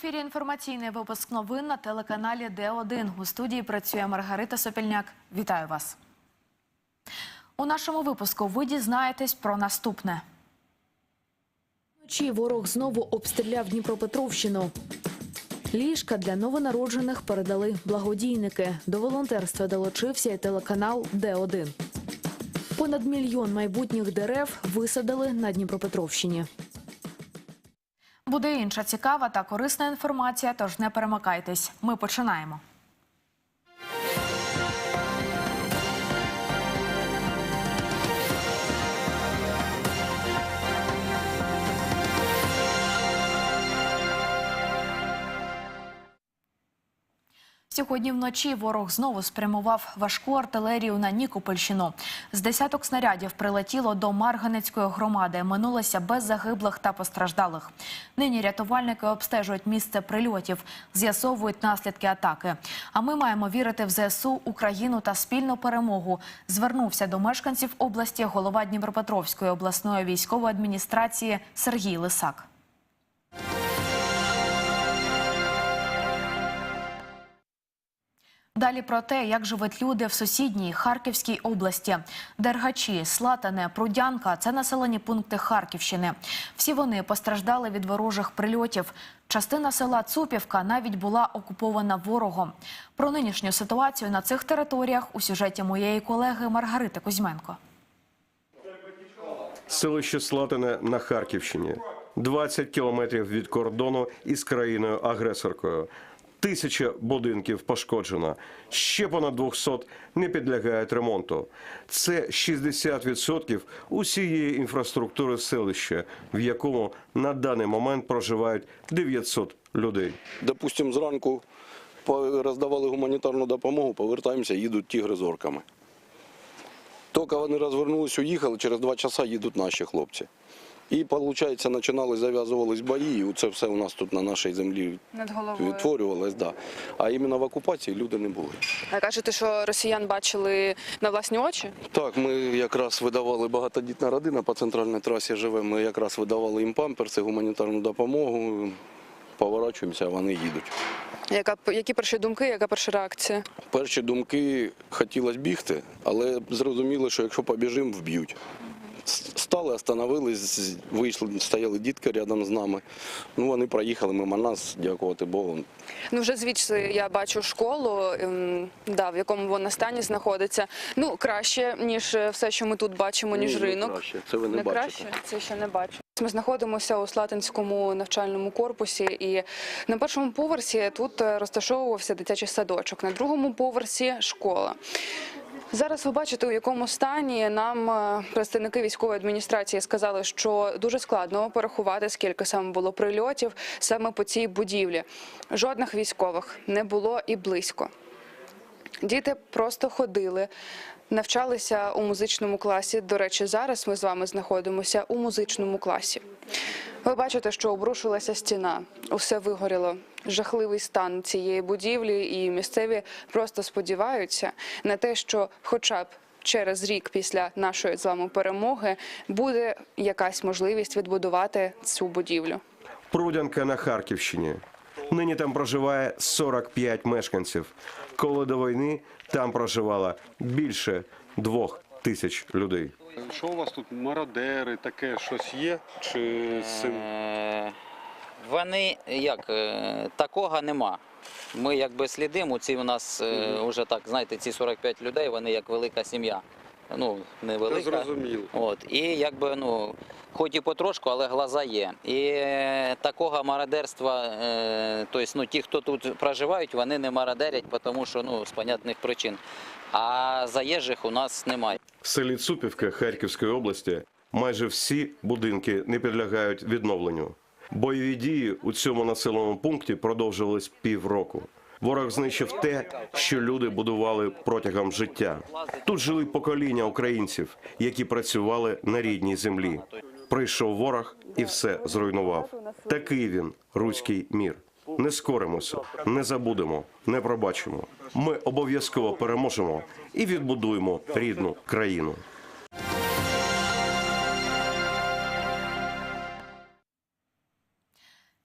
ефірі інформаційний випуск новин на телеканалі Д1. У студії працює Маргарита Сопільняк. Вітаю вас. У нашому випуску ви дізнаєтесь про наступне. Вночі ворог знову обстріляв Дніпропетровщину. Ліжка для новонароджених передали благодійники. До волонтерства долучився і телеканал Д1. Понад мільйон майбутніх дерев висадили на Дніпропетровщині. Буде інша цікава та корисна інформація, тож не перемикайтесь. Ми починаємо. Сьогодні вночі ворог знову спрямував важку артилерію на Нікопольщину. З десяток снарядів прилетіло до Марганецької громади. Минулося без загиблих та постраждалих. Нині рятувальники обстежують місце прильотів, з'ясовують наслідки атаки. А ми маємо вірити в ЗСУ, Україну та спільну перемогу. Звернувся до мешканців області голова Дніпропетровської обласної військової адміністрації Сергій Лисак. Далі про те, як живуть люди в сусідній Харківській області. Дергачі, Слатане, Прудянка це населені пункти Харківщини. Всі вони постраждали від ворожих прильотів. Частина села Цупівка навіть була окупована ворогом. Про нинішню ситуацію на цих територіях у сюжеті моєї колеги Маргарити Кузьменко. Селище Слатине на Харківщині. 20 кілометрів від кордону із країною-агресоркою. Тисяча будинків пошкоджено. Ще понад 200 не підлягають ремонту. Це 60% усієї інфраструктури селища, в якому на даний момент проживають 900 людей. Допустим, зранку роздавали гуманітарну допомогу, повертаємося, їдуть тігри з орками. Тільки вони розвернулись, уїхали, через два часа їдуть наші хлопці. І, виходить, починали, зав'язувались бої, і це все у нас тут на нашій землі Над головою. відтворювалось. Да. А іменно в окупації люди не були. А кажете, що росіян бачили на власні очі? Так, ми якраз видавали багатодітна родина по центральній трасі живе. Ми якраз видавали їм памперси, гуманітарну допомогу. Поворачуємося, а вони їдуть. Яка які перші думки, яка перша реакція? Перші думки хотілося бігти, але зрозуміли, що якщо побіжимо, вб'ють. Стали, остановились, вийшли, стояли дітки рядом з нами. Ну, вони проїхали мимо нас, дякувати Богу. Ну вже звідси я бачу школу, ем, да, в якому вона стані знаходиться. Ну краще ніж е, все, що ми тут бачимо, ніж Ні, не ринок. краще. Це ви не, Не бачите. краще, це ще не бачу. Ми знаходимося у Слатинському навчальному корпусі, і на першому поверсі тут е, розташовувався дитячий садочок, на другому поверсі школа. Зараз ви бачите, у якому стані нам е, представники військової адміністрації сказали, що дуже складно порахувати, скільки саме було прильотів саме по цій будівлі. Жодних військових не було і близько. Діти просто ходили, навчалися у музичному класі. До речі, зараз ми з вами знаходимося у музичному класі. Ви бачите, що обрушилася стіна, усе вигоріло. Жахливий стан цієї будівлі, і місцеві просто сподіваються на те, що, хоча б через рік після нашої з вами перемоги, буде якась можливість відбудувати цю будівлю. Прудянка на Харківщині. Нині там проживає 45 мешканців. Коли до війни там проживало більше двох тисяч людей. Що у вас тут мародери, таке щось є? Чи з цим? Е, Вони як е, такого нема. Ми якби слідимо. Ці у нас е, вже так, знаєте, ці 45 людей, вони як велика сім'я. Ну, не Та зрозуміло. От. І якби, ну, хоч і потрошку, але глаза є. І е, такого мародерства, е, тобто, ну, ті, хто тут проживають, вони не мародерять, тому що ну, з понятних причин. А заїжджих у нас немає. В селі Цупівка Харківської області майже всі будинки не підлягають відновленню. Бойові дії у цьому населеному пункті продовжувались півроку. Ворог знищив те, що люди будували протягом життя. Тут жили покоління українців, які працювали на рідній землі. Прийшов ворог і все зруйнував. Такий він руський мір. Не скоримося, не забудемо, не пробачимо. Ми обов'язково переможемо і відбудуємо рідну країну.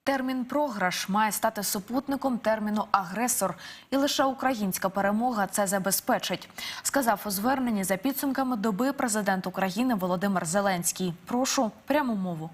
Термін програш має стати супутником терміну агресор, і лише українська перемога це забезпечить, сказав у зверненні за підсумками доби президент України Володимир Зеленський. Прошу пряму мову.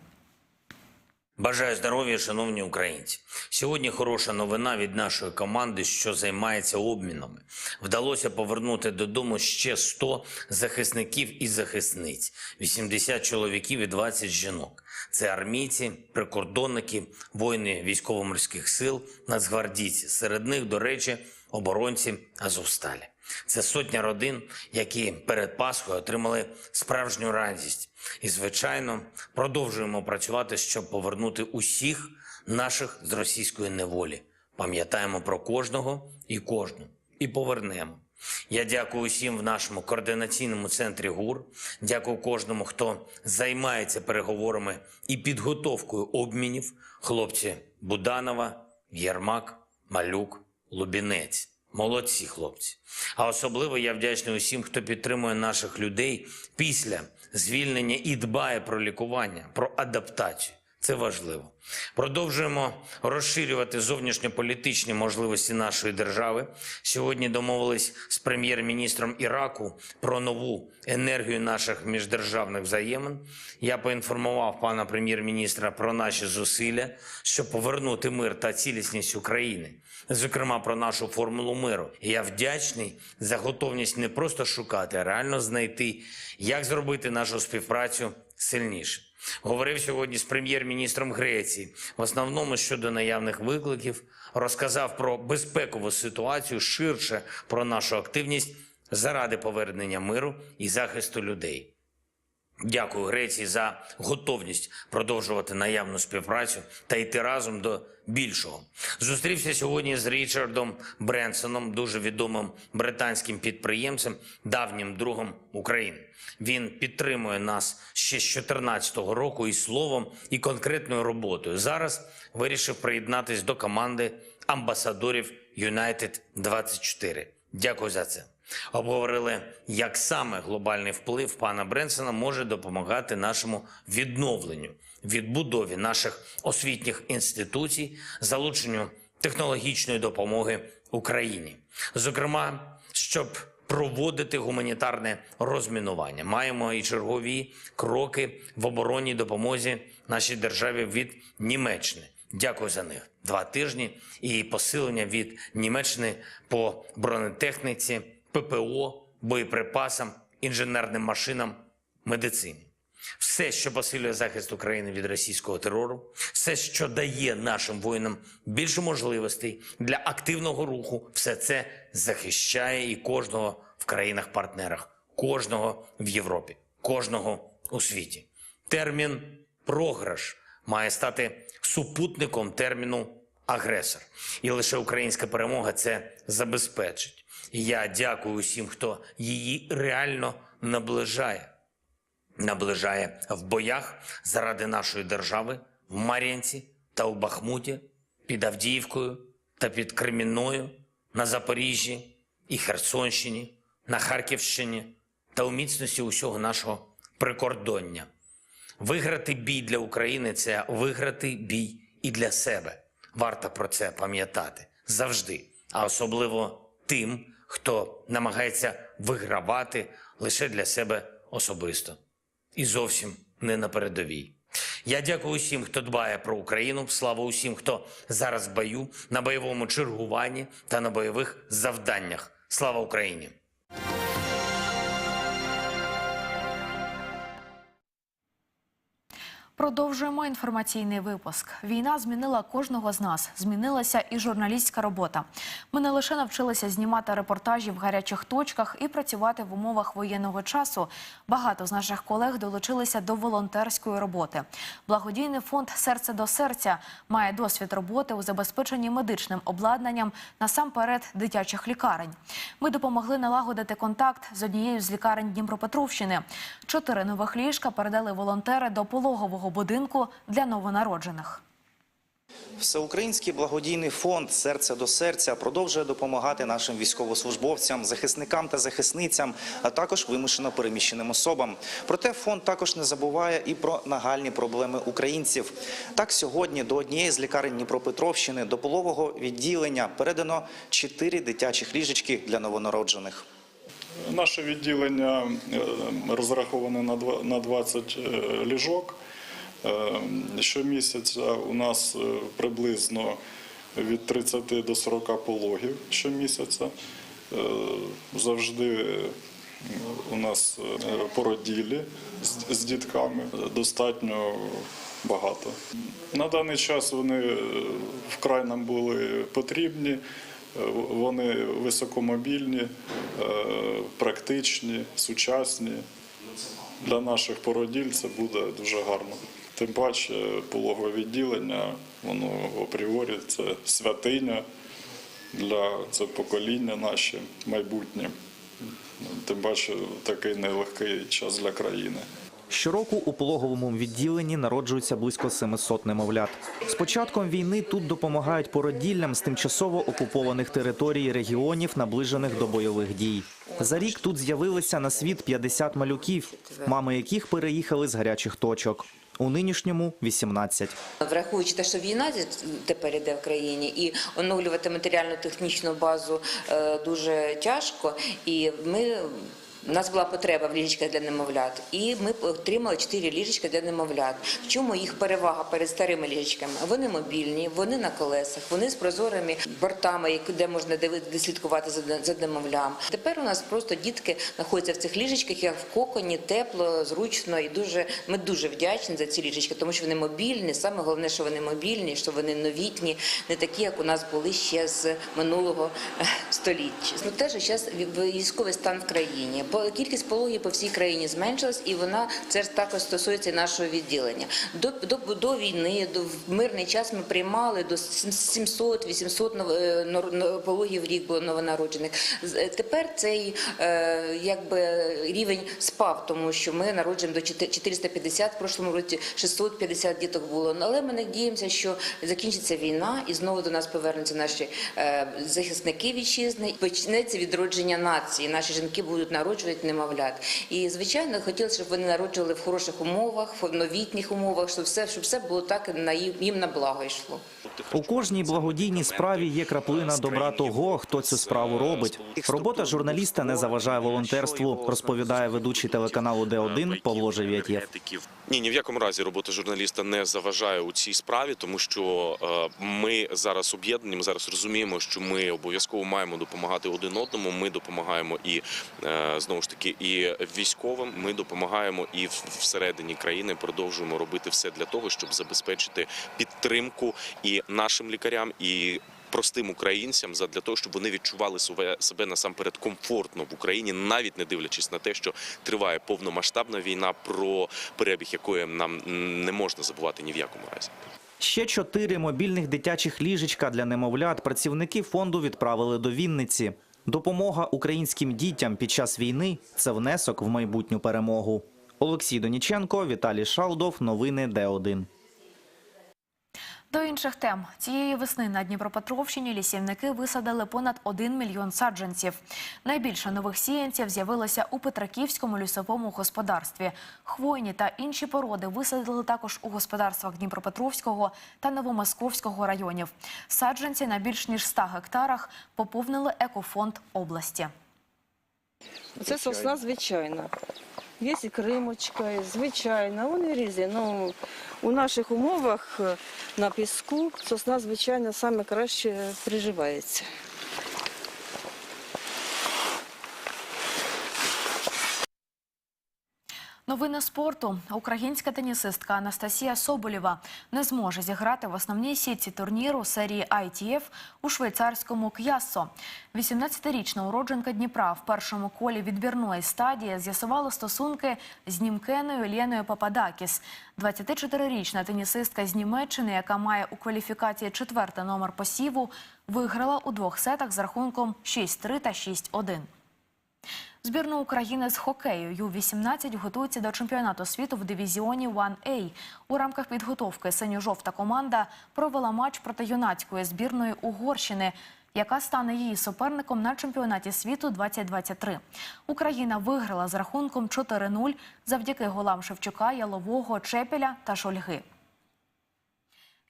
Бажаю здоров'я, шановні українці. Сьогодні хороша новина від нашої команди, що займається обмінами. Вдалося повернути додому ще 100 захисників і захисниць, 80 чоловіків і 20 жінок. Це армійці, прикордонники, воїни військово-морських сил, нацгвардійці. Серед них, до речі, оборонці Азовсталі. Це сотня родин, які перед Пасхою отримали справжню радість. І, звичайно, продовжуємо працювати, щоб повернути усіх наших з російської неволі. Пам'ятаємо про кожного і кожну. І повернемо. Я дякую усім в нашому координаційному центрі ГУР. Дякую кожному, хто займається переговорами і підготовкою обмінів. Хлопці Буданова, Єрмак, Малюк, Лубінець. Молодці хлопці. А особливо я вдячний усім, хто підтримує наших людей після звільнення і дбає про лікування, про адаптацію. Це важливо. Продовжуємо розширювати зовнішньополітичні можливості нашої держави. Сьогодні домовились з прем'єр-міністром Іраку про нову енергію наших міждержавних взаємин. Я поінформував пана прем'єр-міністра про наші зусилля, щоб повернути мир та цілісність України, зокрема про нашу формулу миру. І я вдячний за готовність не просто шукати, а реально знайти, як зробити нашу співпрацю сильніше. Говорив сьогодні з прем'єр-міністром Греції, в основному щодо наявних викликів, розказав про безпекову ситуацію, ширше про нашу активність заради повернення миру і захисту людей. Дякую Греції за готовність продовжувати наявну співпрацю та йти разом до більшого. Зустрівся сьогодні з Річардом Бренсоном, дуже відомим британським підприємцем, давнім другом України. Він підтримує нас ще з 2014 року і словом, і конкретною роботою. Зараз вирішив приєднатись до команди амбасадорів United 24. Дякую за це. Обговорили, як саме глобальний вплив пана Бренсона може допомагати нашому відновленню, відбудові наших освітніх інституцій, залученню технологічної допомоги Україні. Зокрема, щоб проводити гуманітарне розмінування, маємо і чергові кроки в оборонній допомозі нашій державі від Німеччини. Дякую за них. Два тижні і посилення від Німеччини по бронетехніці, ППО, боєприпасам, інженерним машинам, медицині. Все, що посилює захист України від російського терору, все, що дає нашим воїнам більше можливостей для активного руху, все це захищає і кожного в країнах-партнерах, кожного в Європі, кожного у світі. Термін програш має стати супутником терміну агресор. І лише українська перемога це забезпечить. І я дякую усім, хто її реально наближає. Наближає в боях заради нашої держави в Мар'янці та у Бахмуті, під Авдіївкою та під Кремінною, на Запоріжжі і Херсонщині, на Харківщині та у міцності усього нашого прикордоння. Виграти бій для України це виграти бій і для себе. Варто про це пам'ятати завжди, а особливо тим, хто намагається вигравати лише для себе особисто і зовсім не на передовій. Я дякую усім, хто дбає про Україну. Слава усім, хто зараз в бою, на бойовому чергуванні та на бойових завданнях. Слава Україні! Продовжуємо інформаційний випуск. Війна змінила кожного з нас. Змінилася і журналістська робота. Ми не лише навчилися знімати репортажі в гарячих точках і працювати в умовах воєнного часу. Багато з наших колег долучилися до волонтерської роботи. Благодійний фонд Серце до серця має досвід роботи у забезпеченні медичним обладнанням насамперед дитячих лікарень. Ми допомогли налагодити контакт з однією з лікарень Дніпропетровщини. Чотири нових ліжка передали волонтери до пологового будинку для новонароджених. Всеукраїнський благодійний фонд Серце до серця продовжує допомагати нашим військовослужбовцям, захисникам та захисницям, а також вимушено переміщеним особам. Проте фонд також не забуває і про нагальні проблеми українців. Так, сьогодні до однієї з лікарень Дніпропетровщини до полового відділення передано чотири дитячих ліжечки для новонароджених. Наше відділення е, розраховане на два- на 20 е, ліжок. Е, Щомісяця у нас е, приблизно від 30 до 40 пологів щомісяця. Е, Завжди е, у нас породілі з- дітками достатньо багато. На даний час вони вкрай нам були потрібні. Вони високомобільні, практичні, сучасні. Для наших породіль це буде дуже гарно. Тим паче пологове відділення, воно апріорі це святиня для це покоління наше майбутнє. Тим паче такий нелегкий час для країни. Щороку у пологовому відділенні народжується близько 700 немовлят. З початком війни тут допомагають породіллям з тимчасово окупованих територій регіонів, наближених до бойових дій. За рік тут з'явилися на світ 50 малюків, мами яких переїхали з гарячих точок. У нинішньому 18. Враховуючи те, що війна тепер іде в країні, і оновлювати матеріально-технічну базу е, дуже тяжко, і ми. У нас була потреба в ліжечках для немовлят, і ми отримали 4 ліжечка для немовлят. В чому їх перевага перед старими ліжечками? Вони мобільні, вони на колесах, вони з прозорими бортами, де можна слідкувати за, за немовлям. Тепер у нас просто дітки знаходяться в цих ліжечках, як в коконі, тепло, зручно і дуже. Ми дуже вдячні за ці ліжечки, тому що вони мобільні. Саме головне, що вони мобільні, що вони новітні, не такі, як у нас були ще з минулого е, століття. Ну теж зараз військовий стан в країні. Кількість пологів по всій країні зменшилась, і вона це також стосується нашого відділення. До, до, до війни, до в мирний час ми приймали до 700-800 нов- е, пологів в рік було новонароджених. Е, Тепер цей е, якби рівень спав, тому що ми народжуємо до 4- 450, в прошлому році 650 діток було. Але ми надіємося, що закінчиться війна і знову до нас повернуться наші захисники вітчизни. Почнеться відродження нації. Наші жінки будуть народжувати немовлят. І звичайно, хотілося, щоб вони народжували в хороших умовах, в новітніх умовах, щоб все, щоб все було так на їм на благо йшло. У кожній благодійній справі є краплина добра того, хто цю справу робить. Робота журналіста не заважає волонтерству, розповідає ведучий телеканалу Д1 Павло Жив'ятєв. Ні, ні в якому разі робота журналіста не заважає у цій справі, тому що е, ми зараз об'єднані. Ми зараз розуміємо, що ми обов'язково маємо допомагати один одному. Ми допомагаємо і е, знову ж таки і військовим. Ми допомагаємо і всередині країни продовжуємо робити все для того, щоб забезпечити підтримку і нашим лікарям, і простим українцям задля того, щоб вони відчували себе, себе насамперед комфортно в Україні, навіть не дивлячись на те, що триває повномасштабна війна, про перебіг якої нам не можна забувати ні в якому разі. Ще чотири мобільних дитячих ліжечка для немовлят працівники фонду відправили до Вінниці. Допомога українським дітям під час війни це внесок в майбутню перемогу. Олексій Доніченко, Віталій Шалдов. Новини Д1. До інших тем цієї весни на Дніпропетровщині лісівники висадили понад 1 мільйон саджанців. Найбільше нових сіянців з'явилося у Петраківському лісовому господарстві. Хвойні та інші породи висадили також у господарствах Дніпропетровського та Новомосковського районів. Саджанці на більш ніж 100 гектарах поповнили екофонд області. Це сосна звичайна. Є і кримочка, і звичайна, вони різні. Ну, у наших умовах е, на піску сосна звичайна найкраще приживається. Новини спорту. Українська тенісистка Анастасія Соболєва не зможе зіграти в основній сітці турніру серії ITF у швейцарському К'яссо. 18-річна уродженка Дніпра в першому колі відбірної стадії з'ясувала стосунки з німкеною Леною Пападакіс. 24-річна тенісистка з Німеччини, яка має у кваліфікації четвертий номер посіву, виграла у двох сетах з рахунком 6-3 та 6-1. Збірна України з хокею Ю-18 готується до чемпіонату світу в дивізіоні 1А. У рамках підготовки синьо-жовта команда провела матч проти юнацької збірної Угорщини, яка стане її суперником на чемпіонаті світу 2023. Україна виграла з рахунком 4-0 завдяки голам Шевчука, Ялового, Чепеля та Шольги.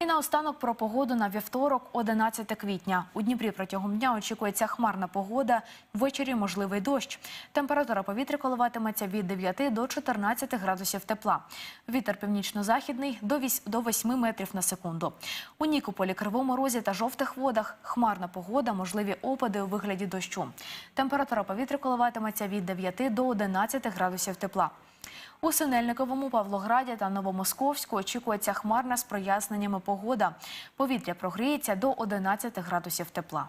І наостанок про погоду на вівторок, 11 квітня. У Дніпрі протягом дня очікується хмарна погода. Ввечері можливий дощ. Температура повітря коливатиметься від 9 до 14 градусів тепла. Вітер північно-західний до вісь- до 8 метрів на секунду. У Нікополі, Кривому Розі та жовтих водах хмарна погода, можливі опади у вигляді дощу. Температура повітря коливатиметься від 9 до 11 градусів тепла. У Синельниковому, Павлограді та Новомосковську очікується хмарна з проясненнями погода. Повітря прогріється до 11 градусів тепла.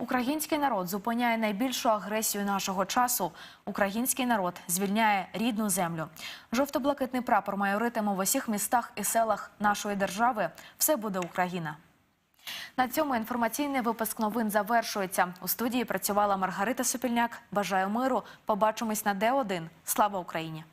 Український народ зупиняє найбільшу агресію нашого часу. Український народ звільняє рідну землю. Жовто-блакитний прапор майоритиме в усіх містах і селах нашої держави. Все буде Україна. На цьому інформаційний випуск новин завершується. У студії працювала Маргарита Сопільняк. Бажаю миру. Побачимось на Д1. Слава Україні!